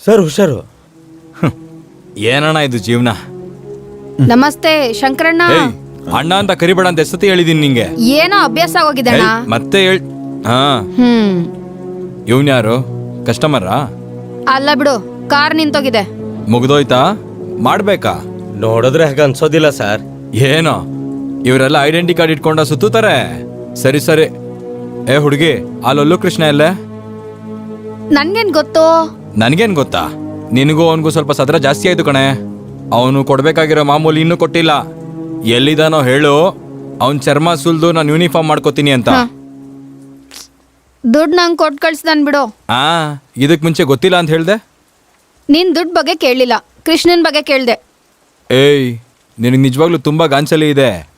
Sir ಹುಷಾರು. ಏನಣ್ಣ ಇದು ಜೀವನ? ನಮಸ್ತೆ ಶಂಕರಣ್ಣ. ಏಯ್ ಅಣ್ಣ ಅಂತ ಕರಿಬೇಡ ಅಂತ ಎಷ್ಟತಿ ಹೇಳಿದೀನಿ ನಿಂಗೆ? ಏನೋ ಅಭ್ಯಾಸ ಆಗೋಗಿದಣ್ಣ ಏಯ್, ಮತ್ತೆ ಹೇಳ್ ಹಾ. ಹ್ಮ್. ಇವನ್ ಯಾರು? ಕಸ್ಟಮರಾ ಅಲ್ಲ ಬಿಡು ಕಾರ್ ನಿಂತೋಗಿದೆ. ಮುಗ್ದೋಯ್ತಾ? ಮಾಡ್ಬೇಕಾ? ನೋಡಿದ್ರೆ ಹಾಗೆ ಅನ್ಸೋದಿಲ್ಲ ಸರ್. ಏನೋ? ಇವರೆಲ್ಲ ಐಡೆಂಟಿ ಕಾರ್ಡ್ ಇಟ್ಕೊಂಡ ಸುತ್ತುತ್ತಾರೆ. ಸರಿ ಸರಿ. ಏ ಹುಡುಗಿ ಆ ಲೊಲ್ಲು ಕೃಷ್ಣ ಎಲ್ಲೇ? ನನ್ಗೇನ್ ಗೊತ್ತು? ನನ್ಗೇನ್ ಗೊತ್ತಾ? ನಿನಗೂ ಅವನಿಗೂ ಸ್ವಲ್ಪ ಸದ್ರ ಜಾಸ್ತಿ ಆಯ್ತು ಕಣೆ. ಅವನು ಕೊಡ್ಬೇಕಾಗಿರೋ ಮಾಮೂಲಿ ಇನ್ನೂ ಕೊಟ್ಟಿಲ್ಲ. ಎಲ್ಲಿದಾನೋ ಹೇಳು. ಅವನ್ ಚರ್ಮ ಸುಲ್ದು ನಾನು ಯೂನಿಫಾರ್ಮ್ ಮಾಡ್ಕೋತೀನಿ ಅಂತ. ದುಡ್ಡು ನಂಗೆ ಕೊಟ್ಟು ಕಳ್ಸ್ದನ್ ಬಿಡು. ಆ ಇದಕ್ಕೆ ಮುಂಚೆ ಗೊತ್ತಿಲ್ಲ ಅಂತ ಹೇಳ್ದೆ? ನೀನ್ ದುಡ್ಡು ಬಗ್ಗೆ ಕೇಳಲಿಲ್ಲ. ಕೃಷ್ಣನ್ ಬಗ್ಗೆ ಕೇಳ್ದೆ. ಏಯ್ ನಿನಗೆ ನಿಜವಾಗ್ಲೂ ತುಂಬಾ ಗಾಂಚಲಿ ಇದೆ.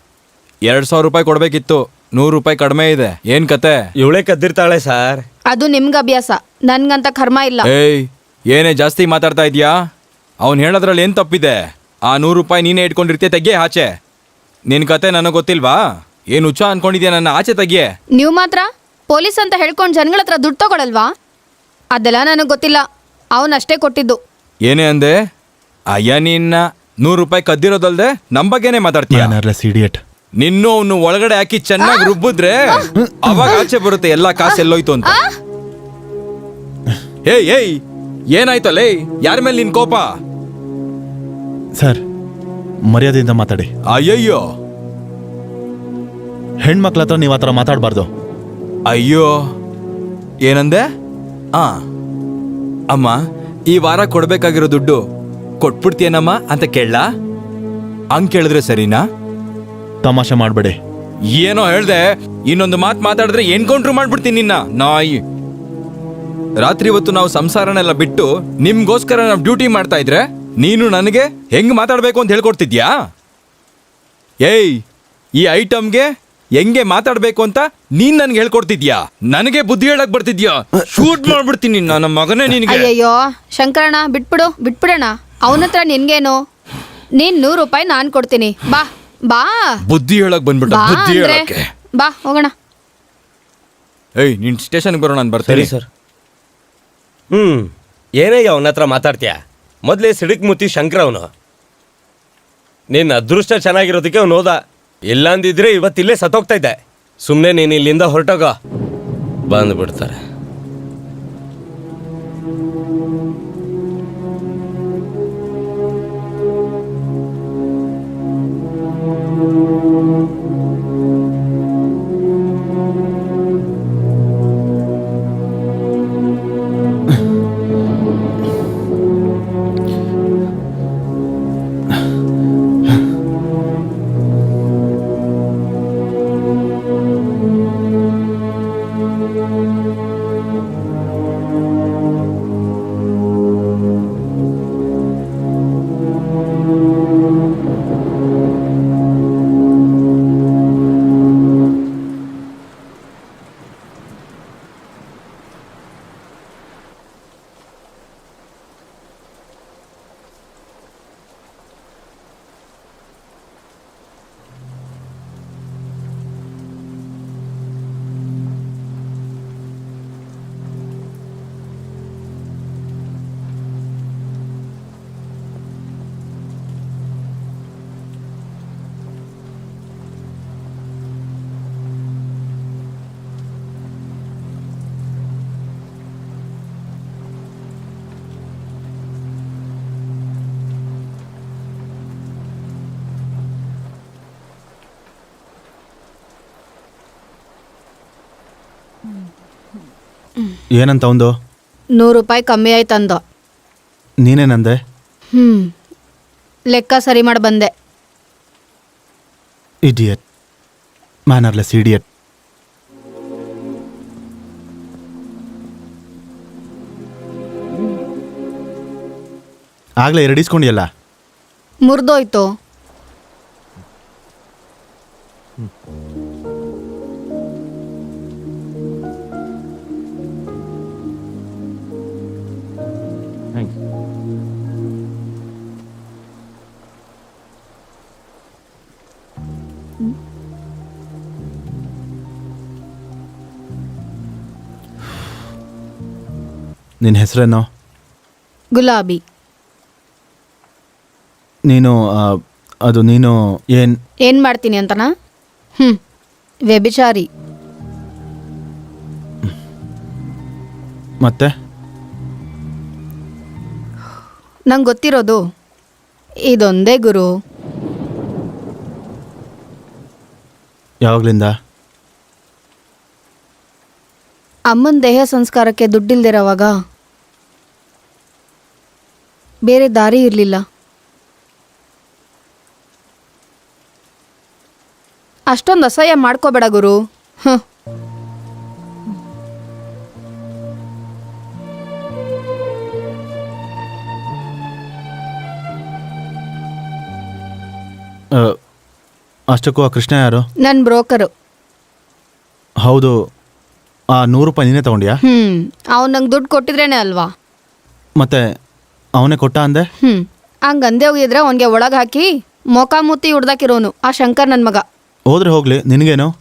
ಎರಡ್ ಸಾವಿರ ರೂಪಾಯಿ ಕೊಡ್ಬೇಕಿತ್ತು ನೂರು ರೂಪಾಯಿ ಕಡಿಮೆ ಇದೆ. ಏನ್ ಕತೆ? ಇವಳೇ ಕದ್ದಿರ್ತಾಳೆ ಸರ್. ಅದು ನಿಮ್ಗೆ ಅಭ್ಯಾಸ. ನನ್ಗಂತ ಕರ್ಮ ಇಲ್ಲ. ಏಯ್ ಏನೇ ಜಾಸ್ತಿ ಮಾತಾಡ್ತಾ ಇದೀಯಾ? ಅವ್ನು ಹೇಳೋದ್ರಲ್ಲಿ ಏನ್ ತಪ್ಪಿದೆ? ಆ ನೂರು ರೂಪಾಯಿ ನೀನೇ ಇಟ್ಕೊಂಡಿರ್ತೀಯ ತೆಗಿಯೇ ಆಚೆ. ನಿನ್ ಕತೆ ನನಗೆ ಗೊತ್ತಿಲ್ವಾ? ಏನು ಹುಚ್ಚ ಅನ್ಕೊಂಡಿದ್ಯಾ ನನ್ನ ಆಚೆ ತೆಗಿಯೇ? ನೀವು ಮಾತ್ರ? ಪೊಲೀಸ್ ಅಂತ ಹೇಳ್ಕೊಂಡು ಜನಗಳ ಹತ್ರ ದುಡ್ಡು ತಗೊಳಲ್ವಾ? ಅದೆಲ್ಲ ನನಗೆ ಗೊತ್ತಿಲ್ಲ. ಅವನಷ್ಟೇ ಕೊಟ್ಟಿದ್ದು. ಏನೇ ಅಂದೆ? ಅಯ್ಯ ನಿನ್ನ ನೂರು ರೂಪಾಯಿ ಕದ್ದಿರೋದಲ್ದೆ ನಮ್ಮ ಬಗ್ಗೆನೇ ಮಾತಾಡ್ತೀಯ? ಇಡಿಯಟ್ ನಿನ್ನೂ ಅವನು ಒಳಗಡೆ ಹಾಕಿ ಚೆನ್ನಾಗಿ ರುಬ್ಬಿದ್ರೆ ಅವಾಗ ಆಚೆ ಬರುತ್ತೆ ಎಲ್ಲಾ ಕಾಸು ಎಲ್ಲೋಯ್ತು ಅಂತ. ಏಯ್ ಏಯ್ ಏನಾಯ್ತಲ್ಲೇ ಯಾರ ಮೇಲೆ ನಿನ್ ಕೋಪ? ಸರ್ ಮರ್ಯಾದೆಯಿಂದ ಮಾತಾಡಿ. ಅಯ್ಯಯ್ಯೋ. ಹೆಣ್ಮಕ್ಳ ಹತ್ರ ನೀವು ಆ ಥರ ಮಾತಾಡಬಾರ್ದು. ಅಯ್ಯೋ ಏನಂದೆ? ಆ ಅಮ್ಮ ಈ ವಾರ ಕೊಡ್ಬೇಕಾಗಿರೋ ದುಡ್ಡು ಕೊಟ್ಬಿಡ್ತೀಯನಮ್ಮ ಅಂತ ಕೇಳ ಹಂಗ್ ಕೇಳಿದ್ರೆ ಸರಿನಾ? ತಮಾಷೆ ಮಾಡಬೇಡಿ. ಏನೋ ಹೇಳ್ದೆ ಇನ್ನೊಂದು ಮಾತು ಮಾತಾಡಿದ್ರೆ ಎನ್ಕೌಂಟ್ರ್ ಮಾಡ್ಬಿಡ್ತೀನಿ ನಿನ್ನ ನಾಯಿ. ರಾತ್ರಿ ಇವತ್ತು ನಾವು ಸಂಸಾರನೆಲ್ಲ ಬಿಟ್ಟು ನಿಮ್ಗೋಸ್ಕರ ನಾವು ಡ್ಯೂಟಿ ಮಾಡ್ತಾ ಇದ್ರೆ ನೀನು ನನಗೆ ಹೆಂಗ್ ಮಾತಾಡ್ಬೇಕು ಅಂತ ಹೇಳ್ಕೊಡ್ತಿದ್ಯಾ? ಏಯ್ ಈ ಐಟಮ್ಗೆ ಹೆಂಗೆ ಮಾತಾಡ್ಬೇಕು ಅಂತ ನೀನ್ ನನ್ಗೆ ಹೇಳ್ಕೊಡ್ತಿದ್ಯಾ? ನನಗೆ ಬುದ್ಧಿ ಹೇಳಕ್ ಬರ್ತಿದ್ಯಾ? ಶೂಟ್ ಮಾಡ್ಬಿಡ್ತೀನಿ ನನ್ನ ಮಗನೇ ನಿನಗೆ. ಅಯ್ಯಯ್ಯೋ ಶಂಕರಣ್ಣ ಬಿಟ್ಬಿಡು ಬಿಟ್ಬಿಡೋಣ ಅವನತ್ರ ನಿನ್ಗೇನು? ನೀನ್ ನೂರು ರೂಪಾಯಿ ನಾನು ಕೊಡ್ತೀನಿ. ಬಾ ಬಾ. ಬುದ್ಧಿ ಹೇಳಕ್ ಬಂದ್ಬಿಟ್ಟು ಬಾ ಬುದ್ಧಿ ಅಂದ್ರೆ ಹೇಳಕ್ಕೆ. ಬಾ ಹೋಗೋಣ. ಏಯ್ ನಿನ್ ಸ್ಟೇಷನ್ಗೆ ಬರೋಣ ನಾನು ಬರ್ತೀನಿ. ಸರ್ ಹ್ಮ್ ಏನಯ್ಯ ಅವನ ಹತ್ರ ಮಾತಾಡ್ತೀಯ? ಮೊದಲೇ ಸಿಡಿಕ್ ಮುತ್ತಿ ಶಂಕರ ಅವನು ನಿನ್ನ ಅದೃಷ್ಟ ಚೆನ್ನಾಗಿರೋದಕ್ಕೆ ಅವನು ಹೋದ. ಇಲ್ಲಾಂದಿದ್ರೆ ಇವತ್ತಿಲ್ಲೇ ಸತ್ತೋಗ್ತಾ ಇದ್ದೆ. ಸುಮ್ಮನೆ ನೀನು ಇಲ್ಲಿಂದ ಹೊರಟೋಗ. ಬಂದ್ಬಿಡ್ತಾರೆ. ಏನಂತ ಒಂದು? ನೂರು ರೂಪಾಯಿ ಕಮ್ಮಿ ಆಯ್ತಂದು ನೀನೇನಂದೆ? ಹ್ಮ್. ಲೆಕ್ಕ ಸರಿ ಮಾಡಿ ಬಂದೆ. ಇಡಿಯಟ್ ಮ್ಯಾನರ್ಲೆಸ್ ಇಡಿಯಟ್ ಆಗ್ಲೇ ಎರಡಿಸ್ಕೊಂಡಿಯಲ್ಲ? ಮುರಿದೋಯ್ತು. ನಿನ್ನ ಹೆಸರೇನು? ಗುಲಾಬಿ. ನೀನು ಆ, ಅದು ನೀನು ಏನು? ಏನು ಮಾಡ್ತೀನಿ ಅಂತನಾ? ಹ್ಞೂ ವ್ಯಭಿಚಾರಿ. ಮತ್ತೆ? ನಂಗೆ ಗೊತ್ತಿರೋದು ಇದೊಂದೇ ಗುರು. ಯಾವಾಗಲಿಂದ? ಅಮ್ಮನ ದೇಹ ಸಂಸ್ಕಾರಕ್ಕೆ ದುಡ್ಡಿಲ್ದಿರೋವಾಗ ಬೇರೆ ದಾರಿ ಇರಲಿಲ್ಲ. ಅಷ್ಟೊಂದು ಅಸಹ್ಯ ಮಾಡ್ಕೋಬೇಡ ಗುರು. ಹ್ಞೂ ಅಷ್ಟಕ್ಕೂ ಆ ಕೃಷ್ಣ ಯಾರು? ನನ್ನ ಬ್ರೋಕರು. ಹೌದು ಆ ನೂರು ರೂಪಾಯಿ ನೀನೇ ತಗೊಂಡ್ಯಾ? ಹ್ಞೂ ಅವ್ನು ನಂಗೆ ದುಡ್ಡು ಕೊಟ್ಟಿದ್ರೇನೆ ಅಲ್ವಾ? ಮತ್ತೆ ಅವನೇ ಕೊಟ್ಟ ಅಂದೆ? ಹ್ಮ್. ಹಂಗಂದೆ ಹೋಗಿದ್ರೆ ಅವನ್ಗೆ ಒಳಗೆ ಹಾಕಿ ಮೊಕ ಮುತ್ತಿ ಹುಡ್ದಾಕಿರೋನು ಆ ಶಂಕರ್ ನನ್ ಮಗ. ಹೋದ್ರೆ ಹೋಗ್ಲಿ ನಿನಗೇನು?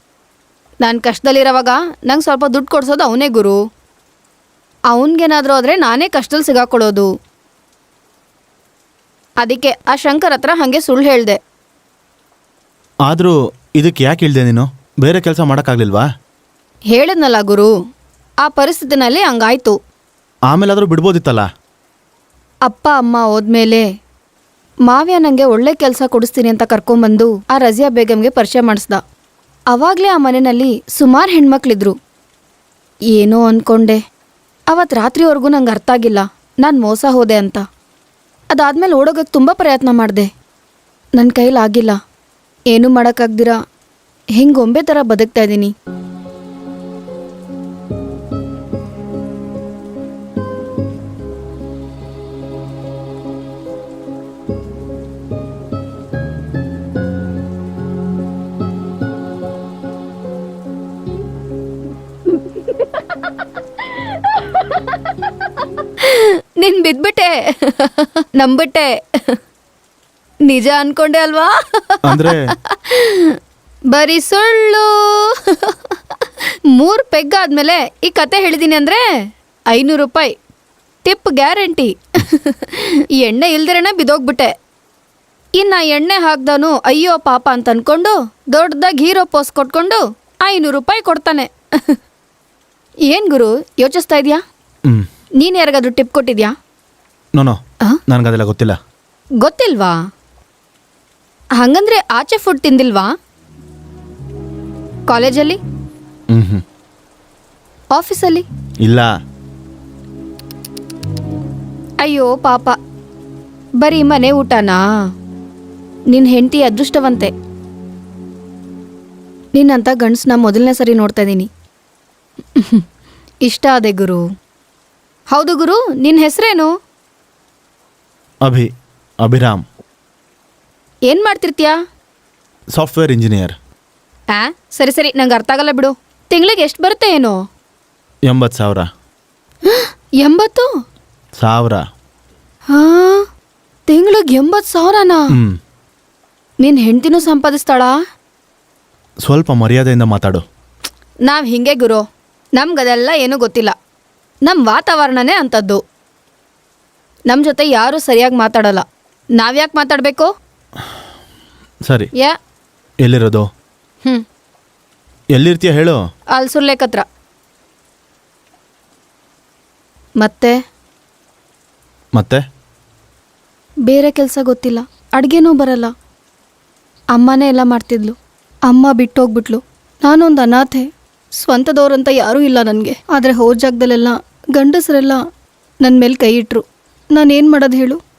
ನಾನು ಕಷ್ಟದಲ್ಲಿರೋವಾಗ ನಂಗೆ ಸ್ವಲ್ಪ ದುಡ್ಡು ಕೊಡ್ಸೋದು ಅವನೇ ಗುರು. ಅವನಿಗೇನಾದರೂ ಆದರೆ ನಾನೇ ಕಷ್ಟದಲ್ಲಿ ಸಿಗಾಕೊಳ್ಳೋದು ಅದಕ್ಕೆ ಆ ಶಂಕರ್ ಹತ್ರ ಹಾಗೆ ಸುಳ್ಳು ಹೇಳಿದೆ. ಆದರೂ ಇದಕ್ಕೆ ಯಾಕೆ ಇಳ್ದೆ ನೀನು? ಬೇರೆ ಕೆಲಸ ಮಾಡೋಕ್ಕಾಗ್ಲಿಲ್ವಾ? ಹೇಳಿದ್ನಲ್ಲ ಗುರು ಆ ಪರಿಸ್ಥಿತಿನಲ್ಲಿ ಹಂಗಾಯ್ತು. ಆಮೇಲಾದರೂ ಬಿಡ್ಬೋದಿತ್ತಲ್ಲ? ಅಪ್ಪ, ಅಮ್ಮ ಹೋದ್ಮೇಲೆ, ಮಾವ್ಯ ನನಗೆ ಒಳ್ಳೆ ಕೆಲಸ ಕೊಡಿಸ್ತೀನಿ ಅಂತ ಕರ್ಕೊಂಬಂದು ಆ ರಜಿಯಾ ಬೇಗಂಗೆ ಪರಿಚಯ ಮಾಡಿಸ್ದ. ಅವಾಗಲೇ ಆ ಮನೆಯಲ್ಲಿ ಸುಮಾರು ಹೆಣ್ಮಕ್ಳಿದ್ರು. ಏನೋ ಅನ್ಕೊಂಡೆ. ಅವತ್ತು ರಾತ್ರಿವರೆಗೂ ನಂಗೆ ಅರ್ಥ ಆಗಿಲ್ಲ. ನಾನು ಮೋಸ ಹೋದೆ ಅಂತ. ಅದಾದ್ಮೇಲೆ ಓಡೋಗಕ್ಕೆ ತುಂಬ ಪ್ರಯತ್ನ ಮಾಡಿದೆ. ನನ್ನ ಕೈಲಾಗಿಲ್ಲ. ಏನೂ ಮಾಡೋಕ್ಕಾಗ್ದಿರ? ಹಿಂಗೆ ಗೊಂಬೆ ಥರ ಬದುಕ್ತಾ ಇದ್ದೀನಿ ನೀನ್ ಬಿದ್ಬಿಟ್ಟೆ. ನಂಬಿಟ್ಟೆ. ನಿಜ ಅನ್ಕೊಂಡೆ ಅಲ್ವಾ? ಅಂದರೆ? ಬರೀ ಸುಳ್ಳು. ಮೂರ್ ಪೆಗ್ ಆದ್ಮೇಲೆ ಈ ಕತೆ ಹೇಳಿದೀನಿ ಅಂದ್ರೆ ಐನೂರು ರೂಪಾಯಿ. Tip guarantee. ಈ ಎಣ್ಣೆ ಇಲ್ದಿರೇನೆ ಬಿದೋಗ್ಬಿಟ್ಟೆ ಇನ್ನ ಎಣ್ಣೆ ಹಾಕ್ದವನು ಅಯ್ಯೋ ಪಾಪ ಅಂತ ಅನ್ಕೊಂಡು ದೊಡ್ಡದಾಗಿ ಹೀರೋ ಪೋಸ್ ಕೊಟ್ಕೊಂಡು ಐನೂರು ರೂಪಾಯಿ ಕೊಡ್ತಾನೆ. ಏನ್ ಗುರು ಯೋಚಿಸ್ತಾ ಇದೀಯಾ? ನೀನ್ ಯಾರಿಗಾದ್ರೂ ಟಿಪ್ ಕೊಟ್ಟಿದ್ಯಾ? ನೋನೋ ಆ? ನನಗದೆಲ್ಲ ಗೊತ್ತಿಲ್ಲ. ಗೊತ್ತಿಲ್ವಾ? ಹಂಗಂದ್ರೆ ಆಚೆ ಫುಡ್ ತಿಂದಿಲ್ವಾ? ಕಾಲೇಜಲ್ಲಿ? ಆಫೀಸಲ್ಲಿ? ಇಲ್ಲ. ಅಯ್ಯೋ ಪಾಪ. ಬರೀ ಮನೆ ಊಟನಾ? ನಿನ್ನ ಹೆಂಡತಿ ಅದೃಷ್ಟವಂತೆ. ನಿನ್ನಂತ ಗಂಡಸ್ನ ಮೊದಲನೇ ಸರಿ ನೋಡ್ತಾ ಇದ್ದೀನಿ ಇಷ್ಟ ಆದೆ ಗುರು. ಹೌದು ಗುರು ನಿನ್ನ ಹೆಸರೇನು? ಅಭಿ ಅಭಿರಾಮ್. ಏನು ಮಾಡ್ತಿರ್ತೀಯಾ? Software engineer. ಆ ಸರಿ ಸರಿ ನಂಗೆ ಅರ್ಥ ಆಗಲ್ಲ ಬಿಡು. ತಿಂಗಳಿಗೆ ಎಷ್ಟು ಬರುತ್ತೆ ಏನು? ಎಂಬತ್ತು ಸಾವಿರ. ಎಂಬತ್ತು? ಸಾವಿರ. ಹಾ ತಿಂಗಳಿಗೆ ಎಂಬತ್ತು ಸಾವಿರನಾ? ಹ್ಞೂ ನಿನ್ನ ಹೆಂಡ್ತಿನೂ ಸಂಪಾದಿಸ್ತಾಳಾ? ಸ್ವಲ್ಪ ಮರ್ಯಾದೆಯಿಂದ ಮಾತಾಡು. ನಾವು ಹಿಂಗೆ ಗುರು. ನಮ್ಗದೆಲ್ಲ ಏನೂ ಗೊತ್ತಿಲ್ಲ. ನಮ್ಮ ವಾತಾವರಣನೇ ಅಂಥದ್ದು. ನಮ್ಮ ಜೊತೆ ಯಾರೂ ಸರಿಯಾಗಿ ಮಾತಾಡಲ್ಲ. ನಾವ್ಯಾಕೆ ಮಾತಾಡಬೇಕು? ಸರಿ. ಯಾ? ಎಲ್ಲಿರೋದು? ಹ್ಞೂ ಎಲ್ಲಿರ್ತೀಯ ಹೇಳು. ಅಲ್ಲಿ ಸುರ್ಲೇಕತ್ರ ಮತ್ತೆ? ಮತ್ತೆ? ಬೇರೆ ಕೆಲಸ ಗೊತ್ತಿಲ್ಲ. ಅಡುಗೆನೂ ಬರಲ್ಲ. ಅಮ್ಮನೇ ಎಲ್ಲ ಮಾಡ್ತಿದ್ಲು. ಅಮ್ಮ ಬಿಟ್ಟೋಗ್ಬಿಟ್ಲು. ನಾನೊಂದು ಅನಾಥೆ. ಸ್ವಂತದವ್ರಂತ ಯಾರೂ ಇಲ್ಲ ನನಗೆ. ಆದರೆ ಹೋದ ಜಾಗದಲ್ಲೆಲ್ಲ ಗಂಡಸರೆಲ್ಲ ನನ್ನ ಮೇಲೆ ಕೈ ಇಟ್ಟರು ನಾನೇನು ಮಾಡೋದು ಹೇಳು?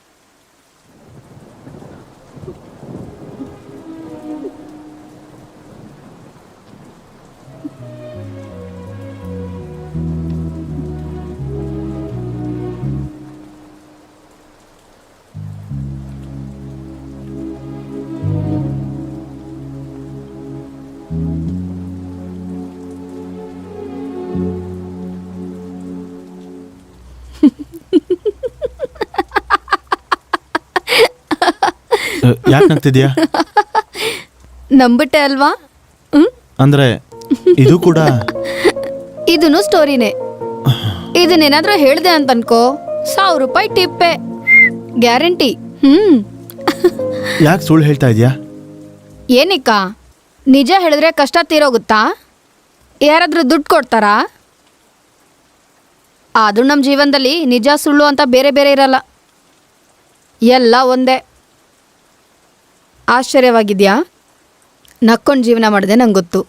ಯಾಕೆ ನಗ್ತಿದ್ಯಾ ನಂಬಿಟ್ಟೆ ಅಲ್ವಾ? ಅಂದ್ರೆ ಅಂದರೆ ಇದು ಕೂಡ? ಇದನ್ನು ಸ್ಟೋರಿನೇ. ಇದನ್ನೇನಾದ್ರೂ ಹೇಳ್ದೆ ಅಂತ ಅನ್ಕೋ ಸಾವಿರ ರೂಪಾಯಿ ಟಿಪ್ಪೆ. ಗ್ಯಾರಂಟಿ. ಹ್ಮ್. ಯಾಕೆ ಸುಳ್ಳು ಹೇಳ್ತಾ ಇದ್ಯಾ? ಏನಿಕ್ಕ? ನಿಜ ಹೇಳಿದ್ರೆ ಕಷ್ಟ ತೀರೋಗುತ್ತಾ? ಯಾರಾದ್ರೂ ದುಡ್ಡು ಕೊಡ್ತಾರಾ? ಆದ್ರೂ ನಮ್ಮ ಜೀವನದಲ್ಲಿ ನಿಜ ಸುಳ್ಳು ಅಂತ ಬೇರೆ ಬೇರೆ ಇರಲ್ಲ. ಎಲ್ಲ ಒಂದೇ. ಆಶ್ಚರ್ಯವಾಗಿದ್ಯಾ? ನಕ್ಕೊಂಡು ಜೀವನ ಮಾಡಿದೆ ನಂಗೆ ಗೊತ್ತು